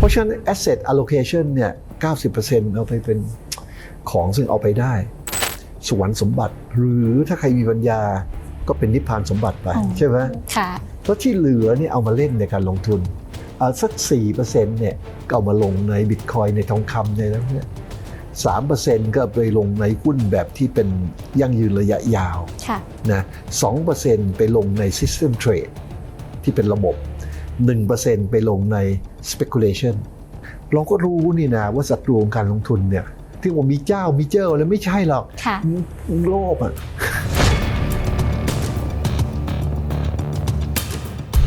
เพราะฉะนั้น asset allocation เนี่ย90%เอาไปเป็นของซึ่งเอาไปได้ สวรรค์สมบัติ หรือถ้าใครมีปัญญาก็เป็นนิพพานสมบัติไปอ๋อใช่ไหมค่ะแล้วที่เหลือเนี่ยเอามาเล่นในการลงทุนอ่าสัก4%เนี่ยก็เอามาลงในบิตคอยในทองคำในนั้นเนี่ยสามเปอร์เซ็นต์ก็ไปลงในหุ้นแบบที่เป็นยั่งยืนระยะยาวค่ะนะสองเปอร์เซ็นต์ไปลงใน System Trade ที่เป็นระบบ 1%ไปลงใน Speculation เราก็รู้นี่นะว่าศัตรูของการลงทุนเนี่ย ที่ว่ามีเจ้ามีเจ้าแล้วไม่ใช่หรอกค่ะโลภอะ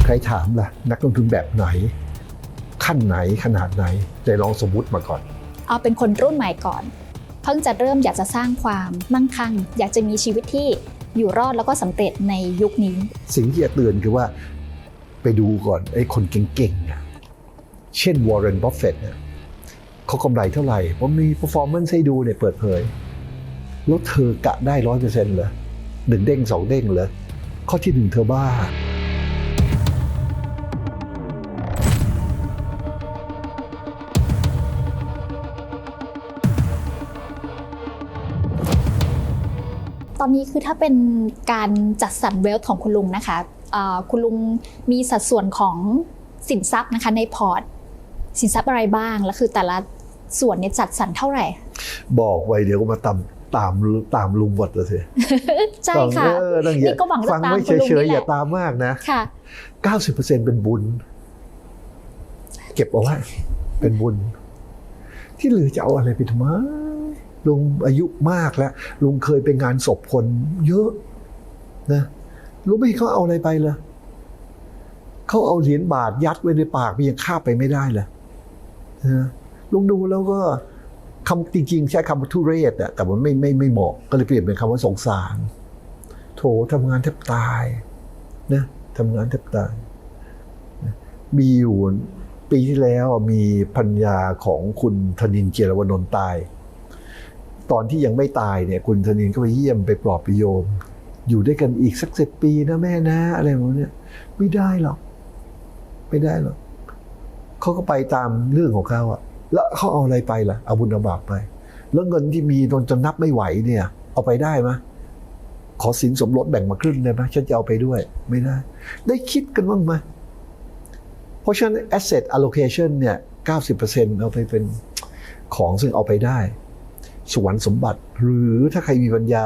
ใครถามล่ะ นักลงทุนแบบไหน ขั้นไหนขนาดไหนใจลองสมมุติมาก่อน เอาเป็นคนรุ่นใหม่ก่อน เพิ่งจะเริ่มอยากจะสร้างความมั่งคั่ง อยากจะมีชีวิตที่อยู่รอดแล้วก็สำเร็จในยุคนี้ สิ่งที่จะเตือนคือว่า ไปดูก่อนไอ้คนเก่งๆอะเช่นวอร์เรนบัฟเฟตเนี่ยเขากำไรเท่าไหร่ เพราะมี performance ให้ดูเนี่ยเปิดเผย แล้วเธอกะได้ร้อยเปอร์เซ็นต์เหรอหนึ่งเด้งสองเด้งเหรอข้อที่หนึ่งเธอบ้า ตอนนี้คือถ้าเป็นการจัดสรรเวลของคุณลุงนะคะ คุณลุงมีสัดส่วนของสินทรัพย์นะคะในพอร์ต สินทรัพย์อะไรบ้าง แล้วคือแต่ละส่วนเนี่ยจัดสรรเท่าไหร่ บอกไว้เดี๋ยวก็มาตามตามตามลุงหมดเลยสิใช่ค่ะเออตั้งเยนี่อะก็หวังจะฟังตามไม่คุณลุงเฉยๆนี่แหละอย่าตามมากนะค่ะ90%เป็นบุญ เก็บเอาไว้เป็นบุญ ที่เหลือจะเอาอะไรไปทำไมลุงอายุมากแล้ว ลุงเคยไปงานศพคนเยอะนะ ลุงไห็นเขาเอาอะไรไปเลยเขาเอาเหรียญบาทยัดไว้ในปากมันยังคาบไปไม่ได้เลยนะลุงดูแล้วก็คำจริงๆใช้คำว่าทุเรศอะแต่มันไม่ไม่ไม่เหมาะก็เลยเปลี่ยนเป็นคำว่าสงสาร โถทำงานแทบตายนะทำงานแทบตาย มีอยู่ปีที่แล้วมีพัญญาของคุณธนินเจรวนนท์ตาย ตอนที่ยังไม่ตายเนี่ย คุณธนินก็ไปเยี่ยมไปปลอบประโยม อยู่ด้วยกันอีกสักสิบปีนะแม่นะ อะไรแบบนี้ไม่ได้หรอก ไม่ได้หรอกเขาก็ไปตามเรื่องของเขาอะแล้วเขาเอาอะไรไปล่ะ เอาบุญเอาบาปไป แล้วเงินที่มีจนจนนับไม่ไหวเนี่ย เอาไปได้ไหมขอสินสมรสแบ่งมาครึ่งได้ไหมฉันจะเอาไปด้วย ไม่ได้ ได้คิดกันบ้างไหมเพราะฉะนั้น asset allocation เนี่ย90%เอาไปเป็นของซึ่งเอาไปได้ สวรรค์สมบัติ หรือถ้าใครมีปัญญา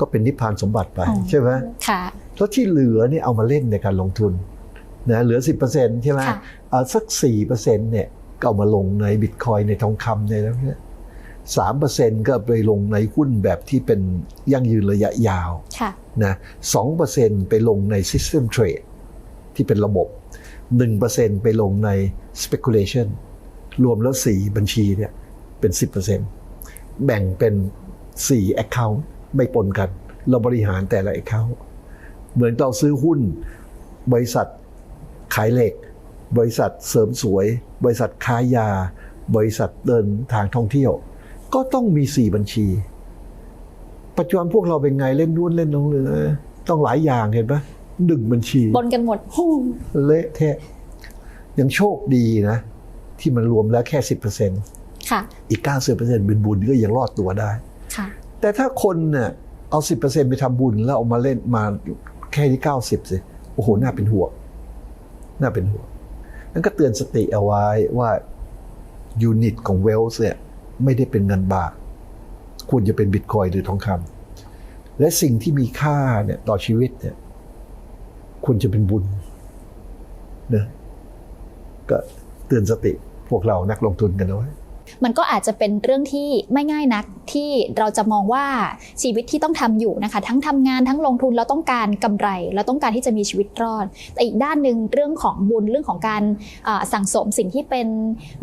ก็เป็นนิพพานสมบัติไปอ๋อใช่ไหมค่ะแล้วที่เหลือเนี่ยเอามาเล่นในการลงทุนนะเหลือ 10%ใช่ไหมค่ะอ่าสัก 4%เนี่ยก็เอามาลงในบิตคอยในทองคำในแล้วเนี่ยสามเปอร์เซ็นต์ก็ไปลงในหุ้นแบบที่เป็นยั่งยืนระยะยาวค่ะนะสองเปอร์เซ็นต์ไปลงใน System Trade ที่เป็นระบบ1%ไปลงใน Speculation รวมแล้ว4บัญชีเนี่ยเป็น10%แบ่งเป็น4 Account ไม่ปนกัน เราบริหารแต่ละ Account เหมือนเราซื้อหุ้น บริษัทขายเหล็ก บริษัทเสริมสวย บริษัทค้ายา บริษัทเดินทางท่องเที่ยว ก็ต้องมี4บัญชี ปัจจุบันพวกเราเป็นไงเล่นนู่นเล่นนู่นเลยต้องหลายอย่างเห็นปะหนึ่งบัญชีบนกันหมดเละเทะยังโชคดีนะ ที่มันรวมแล้วแค่สิบเปอร์เซ็นต์ค่ะอีกเก้าสิบเปอร์เซ็นต์เป็นบุญก็ยังรอดตัวได้ ค่ะ แต่ถ้าคนเนี่ยเอาสิบเปอร์เซ็นต์ไปทำบุญแล้วเอามาเล่นมาแค่ที่เก้าสิบสิ โอ้โห น่าเป็นห่วง น่าเป็นห่วง นั่นก็เตือนสติเอาไว้ว่ายูนิตของเวลส์เนี่ยไม่ได้เป็นเงินบาท ควรจะเป็นบิตคอยหรือทองคำ และสิ่งที่มีค่าเนี่ยต่อชีวิตเนี่ยควรจะเป็นบุญนะก็เตือนสติพวกเรานักลงทุนกันเอาไว้ มันก็อาจจะเป็นเรื่องที่ไม่ง่ายนักที่เราจะมองว่าชีวิตที่ต้องทำอยู่นะคะ ทั้งทำงานทั้งลงทุนเราต้องการกำไร เราต้องการที่จะมีชีวิตรอด แต่อีกด้านหนึ่งเรื่องของบุญเรื่องของการสั่งสมสิ่งที่เป็น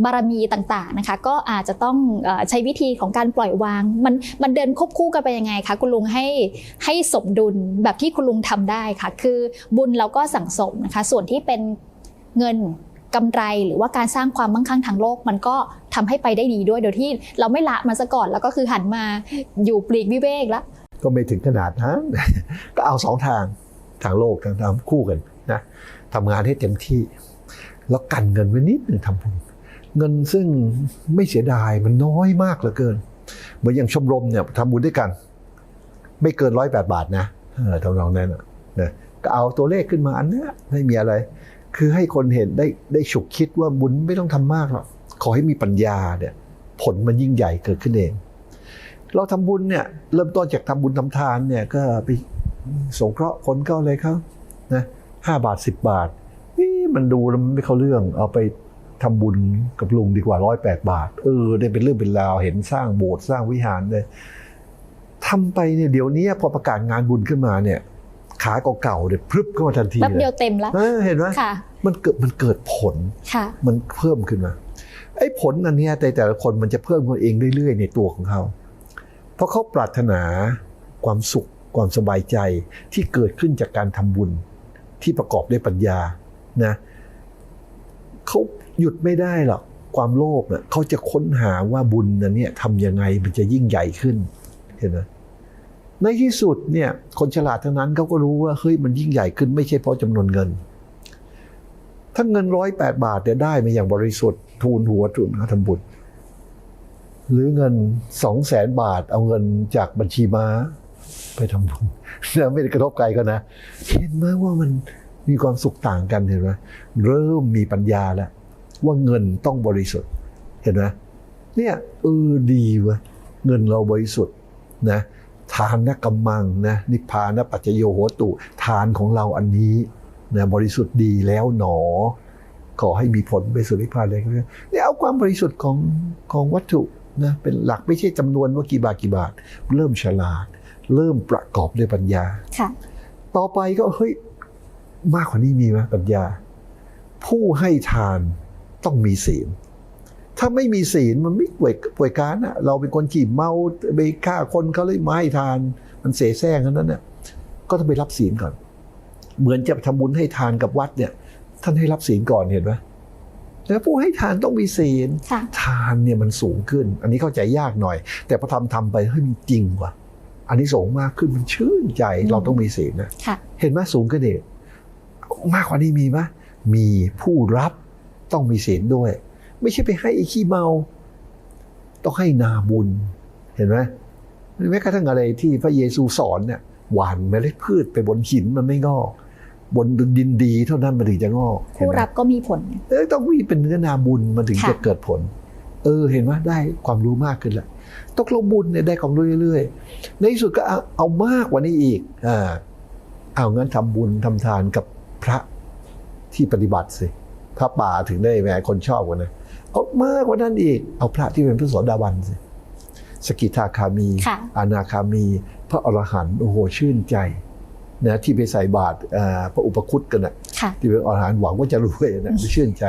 บารมีต่างๆนะคะ ก็อาจจะต้องอใช้วิธีของการปล่อยวาง มันมันเดินควบคู่กันไปยังไงคะคุณลุงให้ให้สมดุลแบบที่คุณลุงทำได้ค่ะ คือบุญเราก็สั่งสมนะคะ ส่วนที่เป็นเงิน กำไรหรือว่าการสร้างความมั่งคั่งทางโลก มันก็ทำให้ไปได้ดีด้วยโดยที่เราไม่ละมันซะก่อนแล้วก็คือหันมาอยู่ปลีกวิเวกแล้วก็ไม่ถึงขนาดนั้นก็เอาสองทางทางโลกทางธรรมคู่กันนะทำงานให้เต็มที่ แล้วกันเงินไว้นิดหนึ่งทำบุญเงินซึ่งไม่เสียดายมันน้อยมากเหลือเกิน เหมือนอย่างชมรมเนี่ยทำบุญด้วยกัน ไม่เกินร้อยแปดบาทนะเออทำนองนั้นน่ะก็เอาตัวเลขขึ้นมาอันเนี้ยไม่มีอะไร คือให้คนเห็นได้ได้ฉุกคิดว่าบุญไม่ต้องทำมากหรอกขอให้มีปัญญาเนี่ยผลมันยิ่งใหญ่เกิดขึ้นเอง เราทำบุญเนี่ยเริ่มต้นจากทำบุญทำทานเนี่ยก็ไปสงเคราะห์คนก็อะไรเขานะห้าบาทสิบบาทนี่มันดูแล้วมันไม่เข้าเรื่อง เอาไปทำบุญกับลุงดีกว่าร้อยแปดบาท เออได้เป็นเรื่องเป็นราวเห็นสร้างโบสถ์สร้างวิหารเลยทำไปเนี่ยเดี๋ยวนี้พอประกาศงานบุญขึ้นมาเนี่ย ขาเก่าๆเนี่ยพรึบเข้ามาทันทีแป๊บเลเดียยวเต็มแล้วเออเห็นไหมค่ะมันเกิดมันเกิดผลค่ะมันเพิ่มขึ้นมาไอ้ผลอันเนี้ยแต่แต่ละคนมันจะเพิ่มขึ้นเองเรื่อยๆ ในตัวของเขา เพราะเขาปรารถนาความสุขความสบายใจที่เกิดขึ้นจากการทำบุญที่ประกอบด้วยปัญญานะเขาหยุดไม่ได้หรอกความโลภเนี่ยเขาจะค้นหาว่าบุญนั้นเนี่ยทำยังไงมันจะยิ่งใหญ่ขึ้นเห็นไหม ในที่สุดเนี่ยคนฉลาดทั้งนั้นเขาก็รู้ว่าเฮ้ยมันยิ่งใหญ่ขึ้นไม่ใช่เพราะจำนวนเงิน ถ้าเงินร้อยแปดบาทเนี่ยได้มาอย่างบริสุทธิ์ทูลหัวทุนเขาทำบุญหรือเงินสองแสนบาท เอาเงินจากบัญชีม้า ไปทำบุญแล้วไม่ได้กระทบใครก็นะ เห็นไหมว่ามันมีความสุขต่างกันเห็นไหมเริ่มมีปัญญาแล้ว ว่าเงินต้องบริสุทธิ์เห็นไหมเนี่ยเออดีวะเงินเราบริสุทธิ์นะ ทานนะกำมังนะนิพพานะปัจจโยโหตุทานของเราอันนี้นะบริสุทธิ์ดีแล้วหนอ ขอให้มีผลไปสู่นิพพานเลยเนี่ยเอาความบริสุทธิ์ของของวัตถุนะเป็นหลักไม่ใช่จำนวนว่ากี่บาทกี่บาท เริ่มฉลาด เริ่มประกอบด้วยปัญญาค่ะต่อไปก็เฮ้ยมากกว่านี้มีไหมปัญญา ผู้ให้ทานต้องมีศีล ถ้าไม่มีศีลมันไม่ป่วยป่วยการอะเราเป็นคนขี่เมาไปฆ่าคนเขาเลยไม่ให้ทาน มันเสแสร้งขนาดนั้นเนี่ยก็ต้องไปรับศีลก่อน เหมือนจะทำบุญให้ทานกับวัดเนี่ย ท่านให้รับศีลก่อนเห็นไหมแล้วผู้ให้ทานต้องมีศีลค่ะทานเนี่ยมันสูงขึ้น อันนี้เข้าใจยากหน่อย แต่พอทำทำไปเฮ้ยมันจริงว่ะอันนี้สูงมากขึ้นมันชื่นใจอืมเราต้องมีศีลนะค่ะเห็นไหมสูงขึ้นเองมากกว่านี้มีไหมมีผู้รับต้องมีศีลด้วย ไม่ใช่ไปให้ไอ้ขี้เมา ต้องให้นาบุญ เห็นไหมแม้กระทั่งอะไรที่พระเยซูสอนเนี่ยหวานเมล็ดพืชไปบนหินมันไม่งอกบนดินดีเท่านั้นมันถึงจะงอกเห็นผู้ไหมรับก็มีผลเออต้องมีเป็นเนื้อนาบุญมันถึงค่ะจะเกิดผล เออเห็นไหมได้ความรู้มากขึ้นแหละตกลงบุญเนี่ยได้ความรู้เรื่อยๆ ในที่สุดก็เอาเอามากกว่านี้อีกอ่าเอางั้นทำบุญทำทานกับพระที่ปฏิบัติสิพระป่าถึงได้แหมคนชอบกว่านะ เอามากกว่านั้นอีก เอาพระที่เป็นพระโสดาบันสิสกิทาคามีค่ะอนาคามี พระอรหันต์โอ้โหชื่นใจนะที่ไปใส่บาตรอ่าพระอุปคุตกันนะค่ะที่เป็นอรหันต์หวังว่าจะรวยนะไม่ชื่นใจ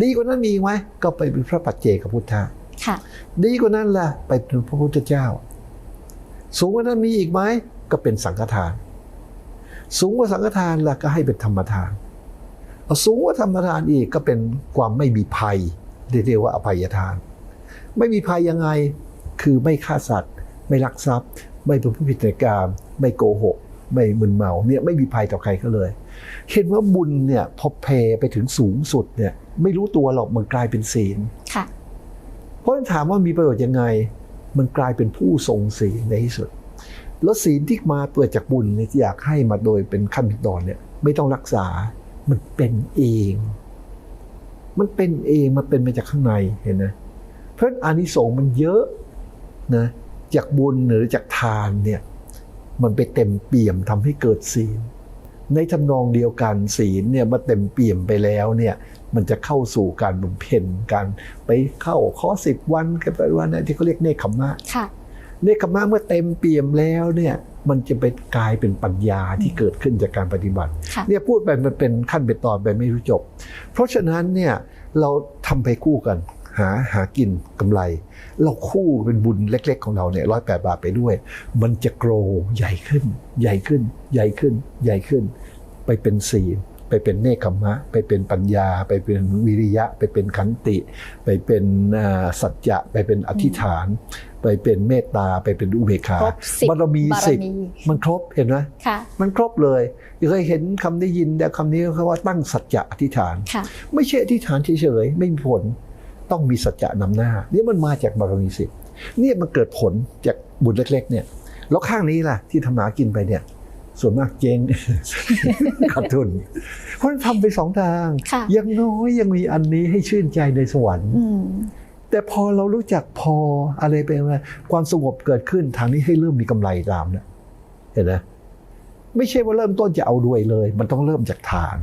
ดีกว่านั้นมีอีกไหมก็ไปเป็นพระปัจเจกพุทธะค่ะดีกว่านั้นล่ะไปเป็นพระพุทธเจ้า สูงกว่านั้นมีอีกไหมก็เป็นสังฆทาน สูงกว่าสังฆทานล่ะก็ให้เป็นธรรมทานเอาสูงกว่าธรรมทานอีกก็เป็นความไม่มีภัย เรียกว่าอภัยทาน ไม่มีภัยยังไงคือไม่ฆ่าสัตว์ ไม่ลักทรัพย์ ไม่ประพฤติผิดในกรรมไม่โกหก ไม่มึนเมาเนี่ยไม่มีภัยต่อใครก็เลย เห็นว่าบุญเนี่ยพอเพไปถึงสูงสุดเนี่ยไม่รู้ตัวหรอกมันกลายเป็นศีลค่ะเพราะฉะนั้นถามว่ามีประโยชน์ยังไง มันกลายเป็นผู้ทรงศีลในที่สุด แล้วศีลที่มาเกิดจากบุญเนี่ยที่อยากให้มาโดยเป็นขั้นเป็นตอนเนี่ยไม่ต้องรักษามันเป็นเอง มันเป็นเองมันเป็นมาจากข้างในเห็นไหมเพราะฉะนั้นอานิสงส์มันเยอะนะจากบุญหรือจากทานเนี่ยมันไปเต็มเปี่ยมทำให้เกิดศีล ในทำนองเดียวกันศีลเนี่ยมาเต็มเปี่ยมไปแล้วเนี่ยมันจะเข้าสู่การบำเพ็ญการไปเข้าข้อสิบวันกันไปวันนะที่เขาเรียกเนคขมมะค่ะเนคขมมะเมื่อเต็มเปี่ยมแล้วเนี่ย มันจะไปกลายเป็นปัญญาที่เกิดขึ้นจากการปฏิบัติค่ะเนี่ยพูดไปมันเป็นขั้นเป็นตอนไปไม่รู้จบ เพราะฉะนั้นเนี่ยเราทำไปคู่กันหาหากินกำไร เราคู่เป็นบุญเล็ก ๆ ของเราเนี่ยร้อยแปดบาทไปด้วย มันจะโกรใหญ่ขึ้น ใหญ่ขึ้น ใหญ่ขึ้น ใหญ่ขึ้น ไปเป็นศีล ไปเป็นเนคขมมะ ไปเป็นปัญญา ไปเป็นวิริยะ ไปเป็นขันติ ไปเป็นอ่าสัจจะไปเป็นอธิษฐาน ไปเป็นเมตตาไปเป็นอุเบกขาครบสิบบารมีบารสิบมีมันครบเห็นไหมค่ะมันครบเลยเคยเห็นคำได้ยินแต่คำนี้เขาว่าตั้งสัจจะอธิษฐานค่ะไม่ใช่อธิษฐานเฉยๆไม่มีผลต้องมีสัจจะนำหน้านี่มันมาจากบารมีสิบเนี่ยมันเกิดผลจากบุญเล็ก ๆ เนี่ยแล้วข้างนี้ล่ะที่ทำหากินไปเนี่ย ส่วนมากเจ๊งขาดทุน เพราะฉะนั้นทำไปสองทางค่ะอยังน้อยยังมีอันนี้ให้ชื่นใจในสวรรค์อืมแต่พอเรารู้จักพออะไรไปมาความสงบเกิดขึ้นทางนี้ให้เริ่มมีกำไรตามนะเห็นไหมไม่ใช่ว่าเริ่มต้นจะเอาด้วยเลย มันต้องเริ่มจากทาน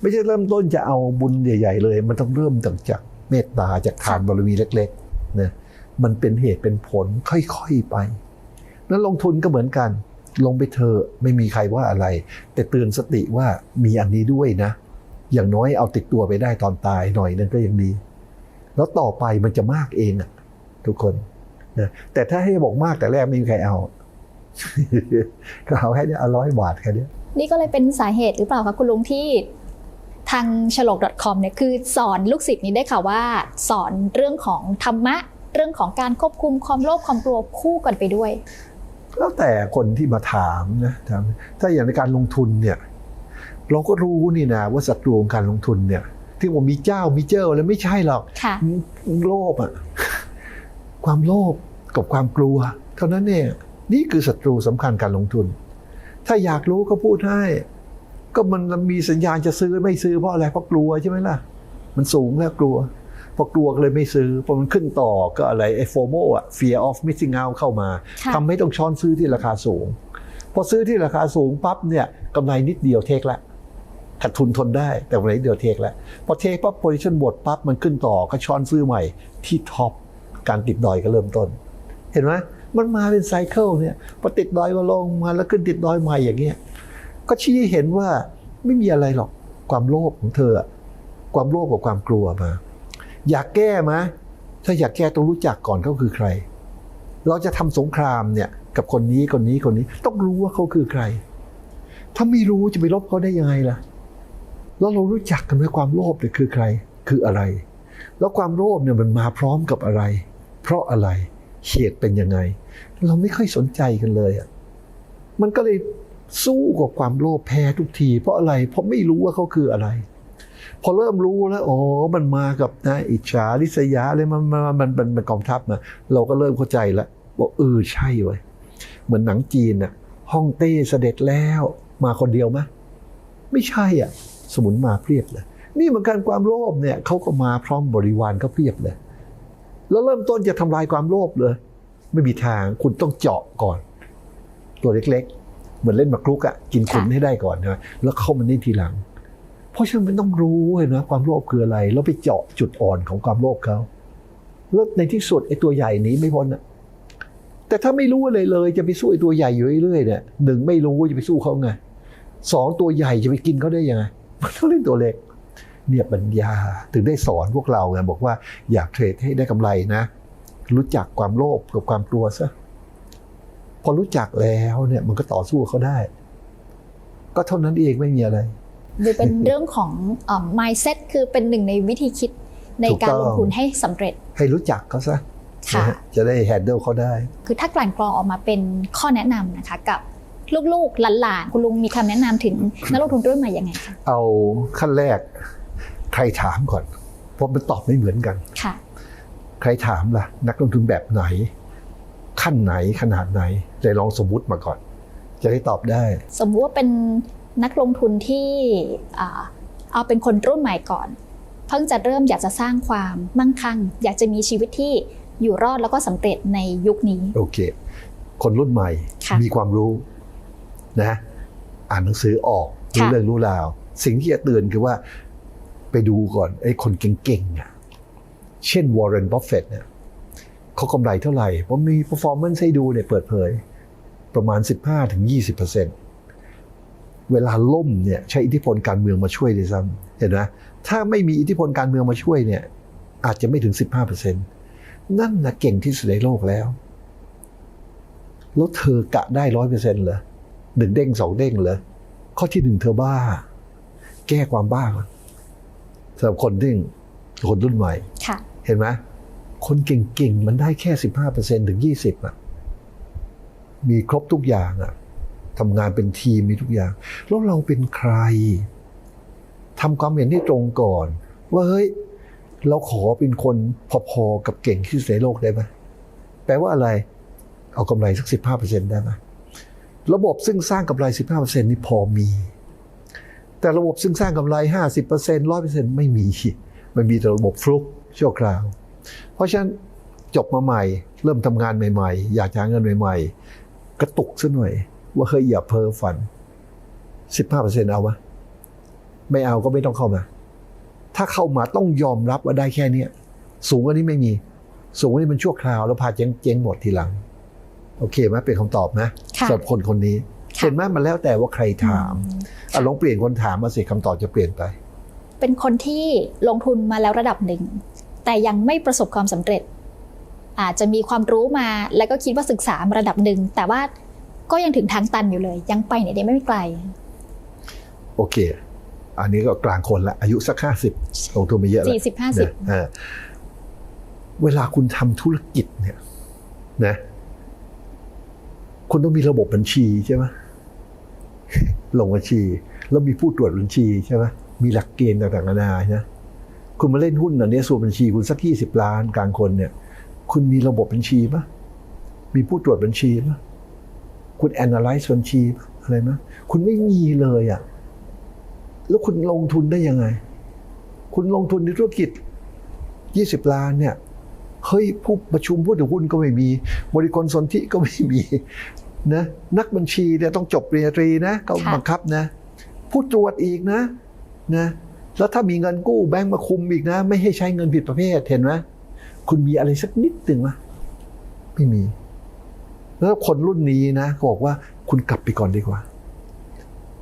ไม่ใช่เริ่มต้นจะเอาบุญใหญ่ ๆ เลย มันต้องเริ่มจากจากเมตตาจากทานบารมีเล็กๆนะมันเป็นเหตุเป็นผลค่อยๆไปนั้นลงทุนก็เหมือนกัน ลงไปเถอะไม่มีใครว่าอะไร แต่เตือนสติว่ามีอันนี้ด้วยนะ อย่างน้อยเอาติดตัวไปได้ตอนตายหน่อยนึงก็ยังดี แล้วต่อไปมันจะมากเองอะทุกคนนะแต่ถ้าให้บอกมากแต่แรกไม่มีใครเอาก็เอาแค่นี้เอาร้อยบาทแค่นี้นี่ก็เลยเป็นสาเหตุหรือเปล่าคะคุณลุงที่ทางฉลก .com เนี่ยคือสอนลูกศิษย์นี้ได้ค่ะว่า สอนเรื่องของธรรมะ เรื่องของการควบคุมความโลภความกลัวคู่กันไปด้วย แล้วแต่คนที่มาถามนะถามถ้าอย่างในการลงทุนเนี่ยเราก็รู้นี่นะว่าศัตรูของการลงทุนเนี่ย ที่ว่ามีเจ้ามีเจ้าแล้วไม่ใช่หรอกค่ะโลภอะความโลภกับความกลัว เท่านั้นเนี่ยนี่คือศัตรูสำคัญการลงทุน ถ้าอยากรู้ก็พูดให้ ก็มันมีสัญญาณจะซื้อไม่ซื้อเพราะอะไรเพราะกลัวใช่ไหมล่ะ มันสูงแล้วกลัว พอกลัวก็เลยไม่ซื้อพอมันขึ้นต่อก็อะไรไอ้โฟโมอะ fear of missing out เข้ามาค่ะทำให้ต้องช้อนซื้อที่ราคาสูง พอซื้อที่ราคาสูงปั๊บเนี่ยกำไรนิดเดียวเทคละขาดทุนทนได้แต่กำไรนิดเดียวเทคละพอเทคปั๊บ position บดปั๊บมันขึ้นต่อก็ช้อนซื้อใหม่ที่ท็อปการติดดอยก็เริ่มต้น เห็นไหมมันมาเป็นไซเคิลเนี่ยพอติดดอยก็ลงมาแล้วขึ้นติดดอยใหม่อย่างเงี้ยก็ชี้ให้เห็นว่าไม่มีอะไรหรอกความโลภของเธออะความโลภกับความกลัวมา อยากแก้ไหมถ้าอยากแก้ต้องรู้จักก่อนเขาคือใคร เราจะทำสงครามเนี่ยกับคนนี้คนนี้คนนี้ต้องรู้ว่าเขาคือใคร ถ้าไม่รู้จะไปลบเขาได้ยังไงล่ะแล้วเรารู้จักกันไหมความโลภเนี่ยคือใคร คืออะไร แล้วความโลภเนี่ยมันมาพร้อมกับอะไร เพราะอะไรเหตุเป็นยังไง เราไม่ค่อยสนใจกันเลยอะมันก็เลยสู้กับความโลภแพ้ทุกที เพราะอะไรเพราะไม่รู้ว่าเขาคืออะไร พอเริ่มรู้แล้วอ๋อมันมากับนะอิจฉาริษยาอะไรมันมันมันมันเป็นกองทัพมาเราก็เริ่มเข้าใจแล้วบอกเออใช่เว้ยเหมือนหนังจีนน่ะฮ่องเต้เสด็จแล้วมาคนเดียวมะไม่ใช่อะ สมุนมาเพียบเลย นี่เหมือนกันความโลภเนี่ยเขาก็มาพร้อมบริวารก็เพียบเลย แล้วเริ่มต้นจะทำลายความโลภเลย ไม่มีทางคุณต้องเจาะก่อน ตัวเล็กๆ เหมือนเล่นหมากรุกอะกินขุนค่ะให้ได้ก่อนนะแล้วเข้ามันนี่ทีหลัง เพราะฉะนั้นมันต้องรู้เห็นไหมความโลภคืออะไร แล้วไปเจาะจุดอ่อนของความโลภเขาแล้วในที่สุดไอ้ตัวใหญ่นี้ไม่พ้นอะแต่ถ้าไม่รู้อะไรเลยจะไปสู้ไอ้ตัวใหญ่อยู่เรื่อยๆเนี่ยหนึ่งไม่รู้จะไปสู้เขาไงสองตัวใหญ่จะไปกินเขาได้ยังไงมันต้องเล่นตัวเล็ก เนี่ยปัญญาถึงได้สอนพวกเราไงบอกว่าอยากเทรดให้ได้กำไรนะ รู้จักความโลภกับความกลัวซะพอรู้จักแล้วเนี่ยมันก็ต่อสู้เขาได้ ก็เท่านั้นเองไม่มีอะไร ดูเป็นเรื่องของเอ่อ mindset คือเป็นหนึ่งในวิธีคิดในการถูกต้องลงทุนให้สำเร็จ ให้รู้จักเขาซะค่ะนะฮะจะได้แฮนเดิลเขาได้ คือถ้ากลั่นกรองออกมาเป็นข้อแนะนำนะคะกับลูกๆหลานๆคุณลุงมีคำแนะนำถึงนักลงทุนรุ่นใหม่ยังไงคะเอาขั้นแรก ใครถามก่อนเพราะมันตอบไม่เหมือนกันค่ะ ใครถามล่ะ นักลงทุนแบบไหน ขั้นไหนขนาดไหนใจลองสมมุติมาก่อน จะได้ตอบได้ สมมุติว่าเป็น นักลงทุนที่อ่าเอาเป็นคนรุ่นใหม่ก่อน เพิ่งจะเริ่มอยากจะสร้างความมั่งคั่ง อยากจะมีชีวิตที่อยู่รอดแล้วก็สำเร็จในยุคนี้ โอเค คนรุ่นใหม่ค่ะมีความรู้นะ อ่านหนังสือออกรู้ค่ะเรื่องรู้ราว สิ่งที่จะเตือนคือว่าไปดูก่อนไอ้คนเก่งๆอะเช่นวอร์เรนบัฟเฟตเนี่ยเขากำไรเท่าไหร่ เพราะมี performance ให้ดูเนี่ยเปิดเผย ประมาณ 15-20% เวลาล่มเนี่ยใช้อิทธิพลการเมืองมาช่วยด้วยซ้ำเห็นไหมถ้าไม่มีอิทธิพลการเมืองมาช่วยเนี่ยอาจจะไม่ถึง 15%นั่นนะเก่งที่สุดในโลกแล้วแล้วเธอกะได้ร้อยเปอร์เซ็นต์เหรอหนึ่งเด้งสองเด้งเหรอข้อที่หนึ่งเธอบ้า แก้ความบ้าก่อนสำหรับคนที่คนรุ่นใหม่ค่ะเห็นไหมคนเก่งๆ มันได้แค่สิบห้าเปอร์เซ็นถึงยี่สิบอะมีครบทุกอย่างอะ ทำงานเป็นทีมมีทุกอย่าง แล้วเราเป็นใครทำความเห็นที่ตรงก่อน ว่าเฮ้ยเราขอเป็นคนพอๆกับเก่งที่สุดในโลกได้ไหมแปลว่าอะไร เอากำไรสักสิบห้าเปอร์เซ็นต์ได้ไหมระบบซึ่งสร้างกำไรสิบห้าเปอร์เซ็นต์นี่พอมี แต่ระบบซึ่งสร้างกำไรห้าสิบเปอร์เซ็นต์ร้อยเปอร์เซ็นต์ไม่มี มันมีแต่ระบบฟลุกชั่วคราว เพราะฉะนั้นจบมาใหม่ เริ่มทำงานใหม่ ๆ อยากจะหาเงินใหม่ ๆ กระตุกซะหน่อย ว่าเฮ้ยอย่าเพ้อฝันสิบห้าเปอร์เซ็นเอาวะไม่เอาก็ไม่ต้องเข้ามา ถ้าเข้ามาต้องยอมรับว่าได้แค่เนี้ยสูงกว่านี้ไม่มี สูงกว่านี้มันชั่วคราวแล้วพาเจ๊งเจ๊งหมดทีหลัง โอเคไหมเป็นคำตอบนะค่ะสำหรับคนคนนี้ค่ะเห็นไหมมันแล้วแต่ว่าใครถามอะลองเปลี่ยนคนถามมาสิคำตอบจะเปลี่ยนไป เป็นคนที่ลงทุนมาแล้วระดับหนึ่ง แต่ยังไม่ประสบความสำเร็จ อาจจะมีความรู้มาแล้วก็คิดว่าศึกษามาระดับหนึ่งแต่ว่า ก็ยังถึงทางตันอยู่เลย ยังไปไหนได้ไม่ไกล โอเค อันนี้ก็กลางคนละอายุสักห้าสิบลงทุนไปเยอะแล้ว40 50นะอ่าเวลาคุณทำธุรกิจเนี่ยนะคุณต้องมีระบบบัญชีใช่ไหมลงบัญชี แล้วมีผู้ตรวจบัญชีใช่ไหมมีหลักเกณฑ์ต่างๆนานานะคุณมาเล่นหุ้นอันนี้ส่วนบัญชีคุณสักยี่สิบล้านกลางคนเนี่ย คุณมีระบบบัญชีปะมีผู้ตรวจบัญชีปะ คุณ analyze บัญชีปะอะไรไหมคุณไม่มีเลยอะ่ะ แล้วคุณลงทุนได้ยังไง คุณลงทุนในธุรกิจ 20 ล้านเนี่ยเฮ้ยผู้ประชุมผู้ถือหุ้นก็ไม่มี บริกรสนธิก็ไม่มีนะนักบัญชีเนี่ยต้องจบปริญญาตรีนะก็ค่ะบังคับนะ ผู้ตรวจอีกนะนะแล้วถ้ามีเงินกู้แบงก์มาคุมอีกนะ ไม่ให้ใช้เงินผิดประเภทเห็นไหมคุณมีอะไรสักนิดหนึ่งไหมไม่มี แล้วคนรุ่นนี้นะเขาบอกว่าคุณกลับไปก่อนดีกว่า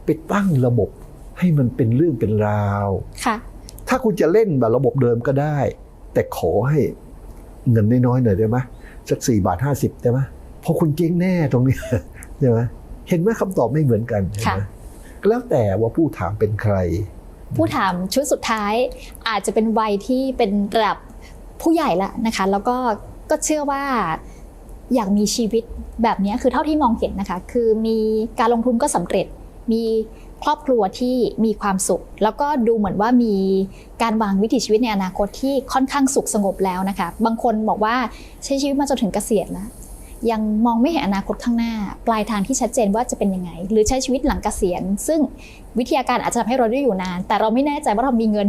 ไปตั้งระบบให้มันเป็นเรื่องเป็นราวค่ะ ถ้าคุณจะเล่นแบบระบบเดิมก็ได้ แต่ขอให้เงินน้อยๆหน่อยได้ไหมสักสี่บาทห้าสิบได้ไหมเพราะคุณเจ๊งแน่ตรงนี้ใช่ไหมเห็นไหมคำตอบไม่เหมือนกันเห็นไหมค่ะก็แล้วแต่ว่าผู้ถามเป็นใคร ผู้ถามชุดสุดท้ายอาจจะเป็นวัยที่เป็นระดับผู้ใหญ่ละนะคะ แล้วก็ก็เชื่อว่าอยากมีชีวิต แบบนี้คือเท่าที่มองเห็นนะคะ คือมีการลงทุนก็สำเร็จ มีครอบครัวที่มีความสุข แล้วก็ดูเหมือนว่ามีการวางวิถีชีวิตในอนาคตที่ค่อนข้างสุขสงบแล้วนะคะ บางคนบอกว่าใช้ชีวิตมาจนถึงเกษียณแล้วยังมองไม่เห็นอนาคตข้างหน้า ปลายทางที่ชัดเจนว่าจะเป็นยังไง หรือใช้ชีวิตหลังเกษียณ ซึ่งวิทยาการอาจจะทำให้เราได้อยู่นาน แต่เราไม่แน่ใจว่าเรามีเงิน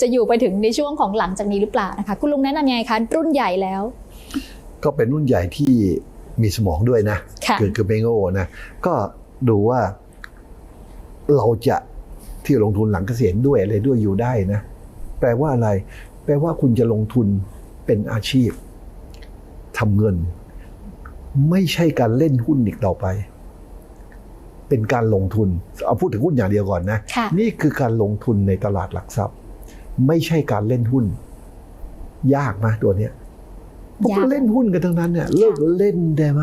จะอยู่ไปถึงในช่วงของหลังจากนี้หรือเปล่านะคะคุณลุงแนะนำยังไงคะรุ่นใหญ่แล้ว ก็เป็นรุ่นใหญ่ที่ มีสมองด้วยนะค่ะคือคือไม่โง่นะก็ดูว่าเราจะที่ลงทุนหลังเกษียณด้วยอะไรด้วยอยู่ได้นะ แปลว่าอะไร แปลว่าคุณจะลงทุนเป็นอาชีพทำเงิน ไม่ใช่การเล่นหุ้นอีกต่อไป เป็นการลงทุน เอาพูดถึงหุ้นอย่างเดียวก่อนนะค่ะนี่คือการลงทุนในตลาดหลักทรัพย์ ไม่ใช่การเล่นหุ้น ยากไหมตัวเนี้ย พวกยากเล่นหุ้นกันทั้งนั้นเนี่ยเลิกเล่นได้ไหม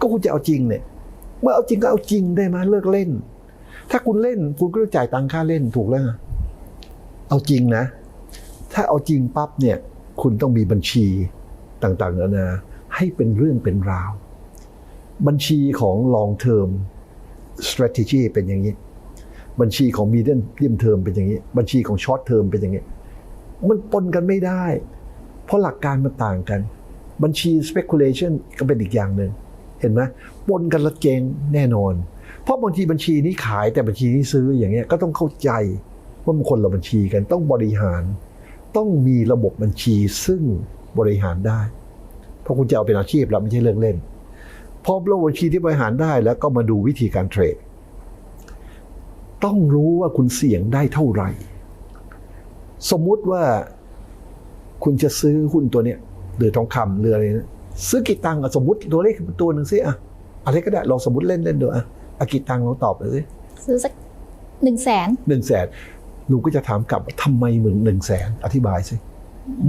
ก็คุณจะเอาจริงเนี่ย เมื่อเอาจริงก็เอาจริงได้ไหมเลิกเล่น ถ้าคุณเล่นคุณก็ต้องจ่ายตังค่าเล่นถูกแล้วไงเอาจริงนะ ถ้าเอาจริงปั๊บเนี่ย คุณต้องมีบัญชีต่างๆนานาให้เป็นเรื่องเป็นราว บัญชีของ long term strategy เป็นอย่างนี้ บัญชีของ medium medium term เป็นอย่างนี้ บัญชีของ short term เป็นอย่างนี้ มันปนกันไม่ได้ เพราะหลักการมันต่างกัน บัญชี speculation ก็เป็นอีกอย่างหนึ่งเห็นไหมปนกันละเจงแน่นอน เพราะบางทีบัญชีนี้ขายแต่บัญชีนี้ซื้ออย่างเงี้ยก็ต้องเข้าใจว่ามันคนละบัญชีกันต้องบริหาร ต้องมีระบบบัญชีซึ่งบริหารได้ เพราะคุณจะเอาเป็นอาชีพแล้วไม่ใช่เรื่องเล่นพอระบบบัญชีที่บริหารได้แล้วก็มาดูวิธีการเทรดต้องรู้ว่าคุณเสี่ยงได้เท่าไหร่ สมมุติว่า คุณจะซื้อหุ้นตัวเนี้ยหรือทองคำหรืออะไรนะซื้อกี่ตังค์อะสมมติตัวเลขตัวหนึ่งสิอะอะไรก็ได้ลองสมมติเล่นเล่นดูอะอะกี่ตังค์ลองตอบเลยสิซื้อสักหนึ่งแสนหนึ่งแสนลุงก็จะถามกลับว่าทำไมมึงหนึ่งแสนอธิบายสิ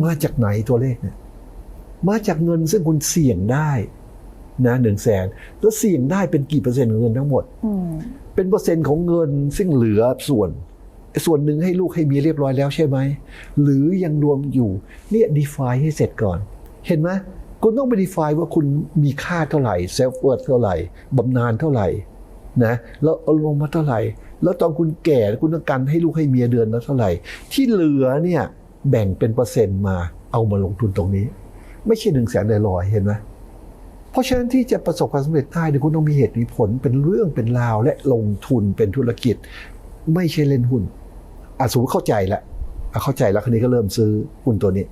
มาจากไหนตัวเลขเนี่ยมาจากเงินซึ่งคุณเสี่ยงได้นะหนึ่งแสนแล้วเสี่ยงได้เป็นกี่เปอร์เซ็นต์ของเงินทั้งหมดอืมเป็นเปอร์เซ็นต์ของเงินซึ่งเหลือส่วน ส่วนหนึ่งให้ลูกให้เมียเรียบร้อยแล้วใช่ไหม หรือยังรวมอยู่ เนี่ย define ให้เสร็จก่อน เห็นไหมคุณต้องไป define ว่าคุณมีค่าเท่าไหร่ self worth เท่าไหร่บำนาญเท่าไหร่นะแล้วเอาลงมาเท่าไหร่ แล้วตอนคุณแก่คุณต้องการให้ลูกให้เมียเดือนละเท่าไหร่ ที่เหลือเนี่ยแบ่งเป็นเปอร์เซ็นต์มาเอามาลงทุนตรงนี้ ไม่ใช่หนึ่งแสนลอยๆเห็นไหมเพราะฉะนั้นที่จะประสบความสำเร็จได้เนี่ยคุณต้องมีเหตุมีผลเป็นเรื่องเป็นราวและลงทุนเป็นธุรกิจ ไม่ใช่เล่นหุ้น อาสมมติเข้าใจแล้วอะเข้าใจแล้วคนนี้ก็เริ่มซื้อหุ้นตัวนี้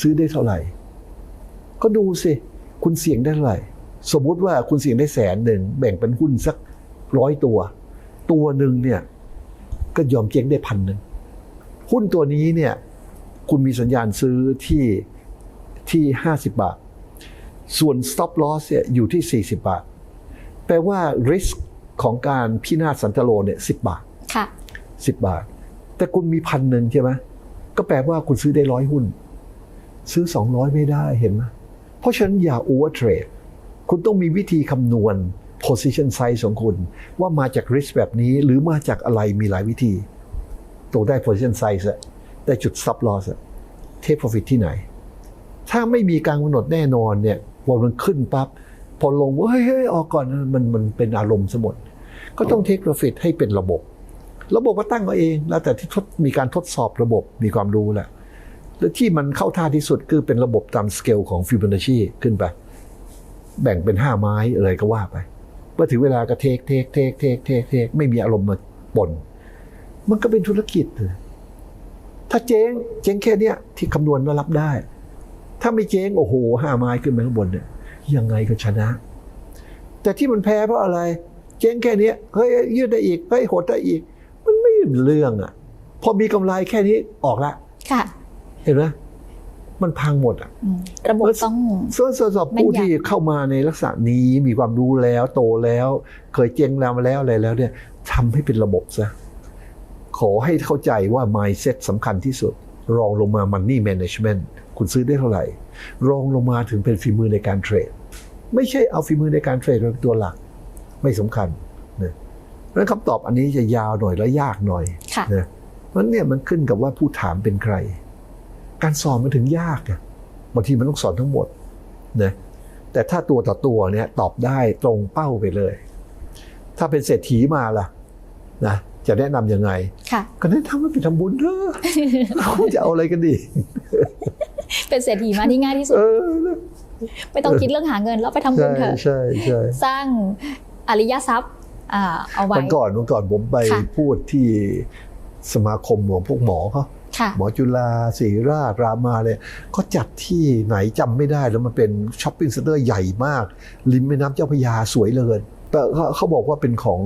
ซื้อได้เท่าไหร่ ก็ดูสิคุณเสี่ยงได้เท่าไหร่ สมมุติว่าคุณเสี่ยงได้แสนหนึ่งแบ่งเป็นหุ้นสักร้อยตัว ตัวหนึ่งเนี่ยก็ยอมเจ๊งได้พันหนึ่งหุ้นตัวนี้เนี่ยคุณมีสัญญาณซื้อที่ที่ห้าสิบบาท ส่วน stop loss เนี่ยอยู่ที่ 40 บาท แปลว่า risk ของการพินาศสันตโลเนี่ยสิบาท ค่ะ 10 บาท แต่คุณมีพันหนึ่งใช่ไหมก็แปลว่าคุณซื้อได้ร้อยหุ้น ซื้อ 200 ไม่ได้เห็นไหมเพราะฉะนั้นอย่า over trade คุณต้องมีวิธีคำนวณ position size ของคุณ ว่ามาจาก risk แบบนี้หรือมาจากอะไรมีหลายวิธีตัวได้ position size ได้จุด stop loss อะ take profit ที่ไหน ถ้าไม่มีการกำหนดแน่นอนเนี่ยพอมันขึ้นปั๊บพอลงเฮ้ยเฮ้ยออกก่อนมันมันเป็นอารมณ์สมดก็ต้อง take profit ให้เป็นระบบ ระบบก็ตั้งเอาเองแล้วแต่ที่ทดมีการทดสอบระบบมีความรู้แหละและที่มันเข้าท่าที่สุดคือเป็นระบบตามสเกลของฟิ b o n a c c i ขึ้นไป แบ่งเป็นห้าไม้อะไรก็ว่าไปเมื่อถึงเวลาก็เทคเทคเทคเทคเทคเทคไม่มีอารมณ์มาปนมันก็เป็นธุรกิจเลยถ้าเจ๊งเจ๊งแค่เนี้ยที่คำนวณว่ารับได้ ถ้าไม่เจ๊งโอ้โหห้าไม้ขึ้นไปข้างบนเนี่ยยังไงก็ชนะ แต่ที่มันแพ้เพราะอะไร เจ๊งแค่เนี้ยเฮ้ยยืดได้อีกเฮ้ยหดได้อีก เป็นเรื่องอะ พอมีกำไรแค่นี้ออกละค่ะ เห็นไหมมันพังหมดอะอืมระบบต้องส่วนสำหรับแม่นยำผู้ที่เข้ามาในลักษณะนี้มีความรู้แล้วโตแล้ว เคยเจ๊งแล้วมาแล้วอะไรแล้ว เนี่ยทำให้เป็นระบบซะขอให้เข้าใจว่า mindset สำคัญที่สุด รองลงมา money management คุณซื้อได้เท่าไหร่ รองลงมาถึงเป็นฝีมือในการเทรด ไม่ใช่เอาฝีมือในการเทรดเป็นตัวหลัก ไม่สำคัญนะ เพราะฉะนั้นคำตอบอันนี้จะยาวหน่อยและยากหน่อยค่ะนะเพราะฉะนั้นเนี่ยมันขึ้นกับว่าผู้ถามเป็นใคร การสอนมันถึงยากอะบางทีมันต้องสอนทั้งหมดนะแต่ถ้าตัวต่อตัวเนี่ยตอบได้ตรงเป้าไปเลย ถ้าเป็นเศรษฐีมาล่ะนะจะแนะนำยังไงค่ะก็แนะนำว่าไปทำบุญเถอะเราจะเอาอะไรกันดี เป็นเศรษฐีมาที่ง่ายที่สุดเออไม่ต้องคิดเรื่องหาเงินแล้วไปทำบุใช่ญเถอะใช่ใช่สร้างอริยทรัพย์อ่า เอาไว้วันก่อนวันก่อนผมไปค่ะพูดที่สมาคมของพวกหมอเขาค่ะหมอจุฬาศรีราชรามาเลยเขาจัดที่ไหนจำไม่ได้แล้วมันเป็นช้อปปิ้งเซ็นเตอร์ใหญ่มาก ริมแม่น้ำเจ้าพระยาสวยเหลยแต่เขาเขาบอกว่าเป็นของ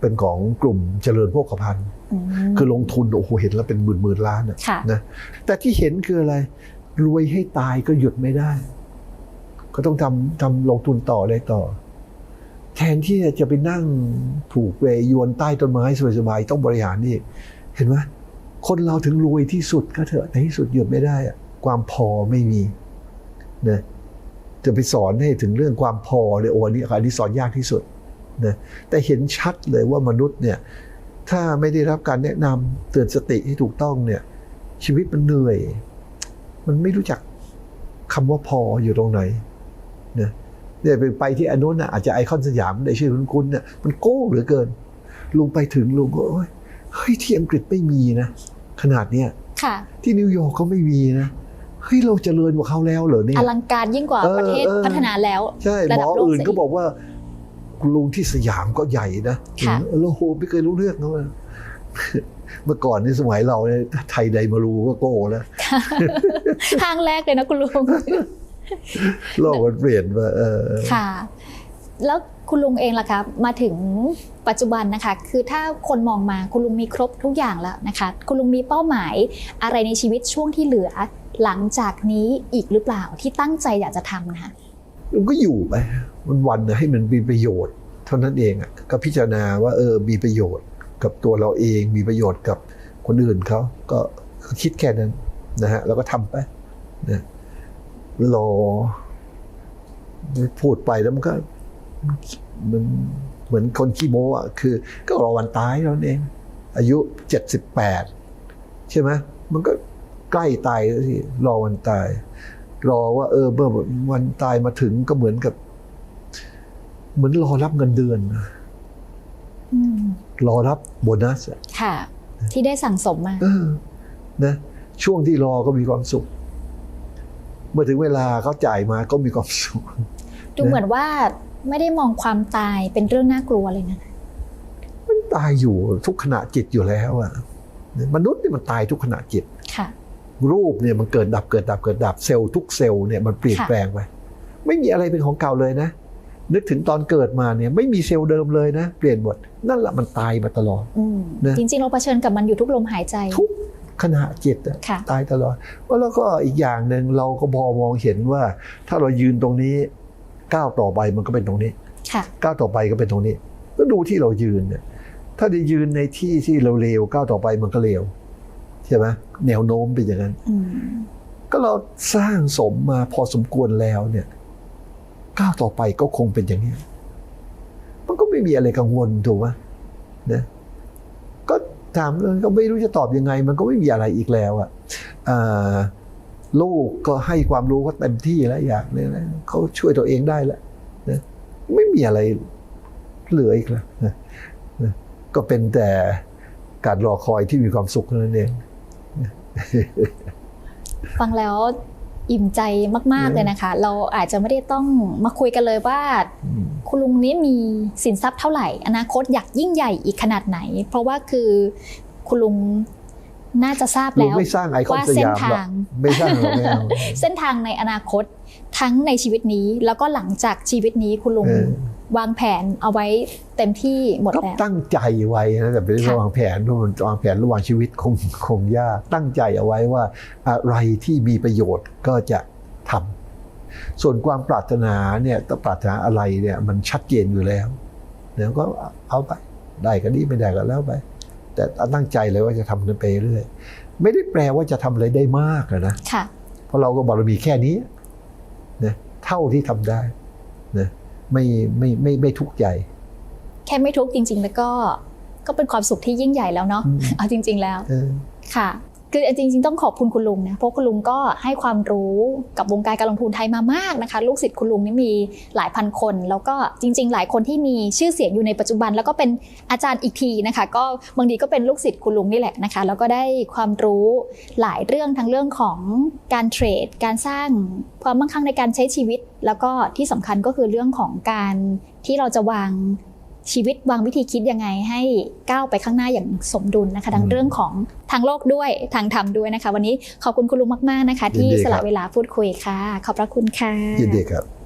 เป็นของกลุ่มเจริญโภคภัณฑ์อืมคือลงทุนโอ้โหเห็นแล้วเป็นหมื่นหมื่นล้านอะค่ะนะแต่ที่เห็นคืออะไร รวยให้ตายก็หยุดไม่ได้ ก็ต้องทำทำลงทุนต่อเลยต่อ แทนที่จะไปนั่งผูกเวยวนใต้ต้นไม้สบายๆต้องบริหารนี่ เห็นไหมคนเราถึงรวยที่สุดก็เถอะแต่ที่สุดหยุดไม่ได้อะความพอไม่มีนะจะไปสอนให้ถึงเรื่องความพอเลยโอ้อันนี้อันนี้สอนยากที่สุดนะแต่เห็นชัดเลยว่ามนุษย์เนี่ยถ้าไม่ได้รับการแนะนำเตือนสติให้ถูกต้องเนี่ย ชีวิตมันเหนื่อย มันไม่รู้จักคำว่าพออยู่ตรงไหน เนี่ยไปไปที่อนนุนน่ะอาจจะไอคอนสยามในชื่อคุณคุณเนี่ยมันโก้เหลือเกิน ลุงไปถึงลุงก็โอ๊ยเฮ้ยที่อังกฤษไม่มีนะ ขนาดเนี้ยค่ะที่นิวยอร์กเขาไม่มีนะเฮ้ยเราเจริญกว่าเขาแล้วเหรอเนี่ยอลังการยิ่งกว่าเออประเทศเออพัฒนาแล้วใช่ระหมดัอบโลกอื่นซะอีกก็บอกว่าคุณลุงที่สยามก็ใหญ่นะค่ะแล้วโหไม่เคยรู้เรื่องเขาเลยเมื่อก่อนในสมัยเราเนี่ยไทยใดมารู้ก็โก้แล้วห้างแรกเลยนะคุณลุง โลกมันเปลี่ยนไปเออค่ะ แล้วคุณลุงเองล่ะคะมาถึงปัจจุบันนะคะ คือถ้าคนมองมาคุณลุงมีครบทุกอย่างแล้วนะคะ คุณลุงมีเป้าหมายอะไรในชีวิตช่วงที่เหลือ หลังจากนี้อีกหรือเปล่าที่ตั้งใจอยากจะทำนะคะมันก็อยู่ไปวันวันๆนะให้มันมีประโยชน์ เท่านั้นเองอะก็พิจารณาว่าเออมีประโยชน์กับตัวเราเองมีประโยชน์กับคนอื่นเขาก็ก็คิดแค่นั้นนะฮะแล้วก็ทำไปนะ รอพูดไปแล้วมันก็มันเหมือนคนขี้โม้อะคือ ก็รอวันตายเท่านั้นเอง อายุเจ็ดสิบแปดใช่ไหมมันก็ใกล้ตายแล้วสิรอวันตาย รอว่า เออเมื่อวันตายมาถึงก็เหมือนกับ เหมือนรอรับเงินเดือนนะอืมรอรับโบนัสอะค่ะ ที่ได้สั่งสมมาเออนะช่วงที่รอก็มีความสุข เมื่อถึงเวลาเขาจ่ายมาก็มีความสุขดูเหมือนว่าไม่ได้มองความตายเป็นเรื่องน่ากลัวเลยนะมันตายอยู่ทุกขณะจิตอยู่แล้วอะมนุษย์เนี่ยมันตายทุกขณะจิตค่ะ รูปเนี่ยมันเกิดดับเกิดดับเกิดดับเซลล์ทุกเซลล์เนี่ยมันเปลี่ยนค่ะแปลงไปไม่มีอะไรเป็นของเก่าเลยนะ นึกถึงตอนเกิดมาเนี่ยไม่มีเซลล์เดิมเลยนะ เปลี่ยนหมดนั่นแหละมันตายมาตลอดอืมนะจริงๆเราเผชิญกับมันอยู่ทุกลมหายใจ ทุก ขณะจิตอะค่ะตายตลอดแล้วก็อีกอย่างหนึ่งเราก็พอมองเห็นว่า ถ้าเรายืนตรงนี้ก้าวต่อไปมันก็เป็นตรงนี้ค่ะก้าวต่อไปก็เป็นตรงนี้ ก็ดูที่เรายืนเนี่ยถ้าได้ยืนในที่ที่เราเลวก้าวต่อไปมันก็เลวใช่ไหมแนวโน้มเป็นอย่างนั้นอืมก็เราสร้างสมมาพอสมควรแล้วเนี่ยก้าวต่อไปก็คงเป็นอย่างนี้มันก็ไม่มีอะไรกังวลถูกไหมนะก็ ถามก็ไม่รู้จะตอบยังไง มันก็ไม่มีอะไรอีกแล้วอะอ่าลูกก็ให้ความรู้ก็เต็มที่แล้วอยากเนี่ยนะเขาช่วยตัวเองได้แล้วนะไม่มีอะไรเหลืออีกแล้วนะนะก็เป็นแต่การรอคอยที่มีความสุขเท่านั้นเองฟังแล้ว อิ่มใจมาก ๆ เลยนะคะ เราอาจจะไม่ได้ต้องมาคุยกันเลยว่าอืมคุณลุงนี้มีสินทรัพย์เท่าไหร่ อนาคตอยากยิ่งใหญ่อีกขนาดไหน เพราะว่าคือคุณลุงน่าจะทราบลุงแล้วไม่สร้างไอคอนว่าสเส้นยามหรอกทางไม่สร้างหรอกไม่เอาเส้นทางในอนาคตทั้งในชีวิตนี้แล้วก็หลังจากชีวิตนี้คุณลุงเออ วางแผนเอาไว้เต็มที่หมดก็แล้ว ตั้งใจไว้นะแต่เป็นค่ะวางแผนเพราะมันวางแผนระหว่างชีวิตคงคงยากตั้งใจเอาไว้ว่าอะไรที่มีประโยชน์ก็จะทำส่วนความปรารถนาเนี่ยต้องปรารถนาอะไรเนี่ยมันชัดเจนอยู่แล้วเดี๋ยวก็เอาไปได้ก็ดีไม่ได้ก็แล้วไป แต่ตั้งใจเลยว่าจะทำนั้นไปเรื่อยไม่ได้แปลว่าจะทำอะไรได้มากอะนะค่ะเพราะเราก็บารมีแค่นี้นะเท่าที่ทำได้นะ ไม่ไม่ไม่ไม่ทุกข์ใจ แค่ไม่ทุกข์จริง ๆ แล้วก็ก็เป็นความสุขที่ยิ่งใหญ่แล้วเนาะอืมเอาจริง ๆแล้วเออค่ะ คือจริงๆต้องขอบคุณคุณลุงนะเพราะคุณลุงก็ให้ความรู้กับวงการการลงทุนไทยมามากนะคะ ลูกศิษย์คุณลุงนี่มีหลายพันคน แล้วก็จริง ๆ หลายคนที่มีชื่อเสียงอยู่ในปัจจุบัน แล้วก็เป็นอาจารย์อีกทีนะคะ ก็บางทีก็เป็นลูกศิษย์คุณลุงนี่แหละนะคะ แล้วก็ได้ความรู้หลายเรื่องทั้งเรื่องของการเทรด การสร้างความมั่งคั่งในการใช้ชีวิต แล้วก็ที่สำคัญก็คือเรื่องของการที่เราจะวาง ชีวิตวางวิธีคิดยังไงให้ก้าวไปข้างหน้าอย่างสมดุลนะคะ ทั้งอืมเรื่องของทางโลกด้วยทางธรรมด้วยนะคะ วันนี้ขอบคุณคุณลุงมาก ๆนะคะ ที่ยินดีสครัละบเวลาพูดคุยค่ะ ขอบพระคุณค่ะยินดีครับ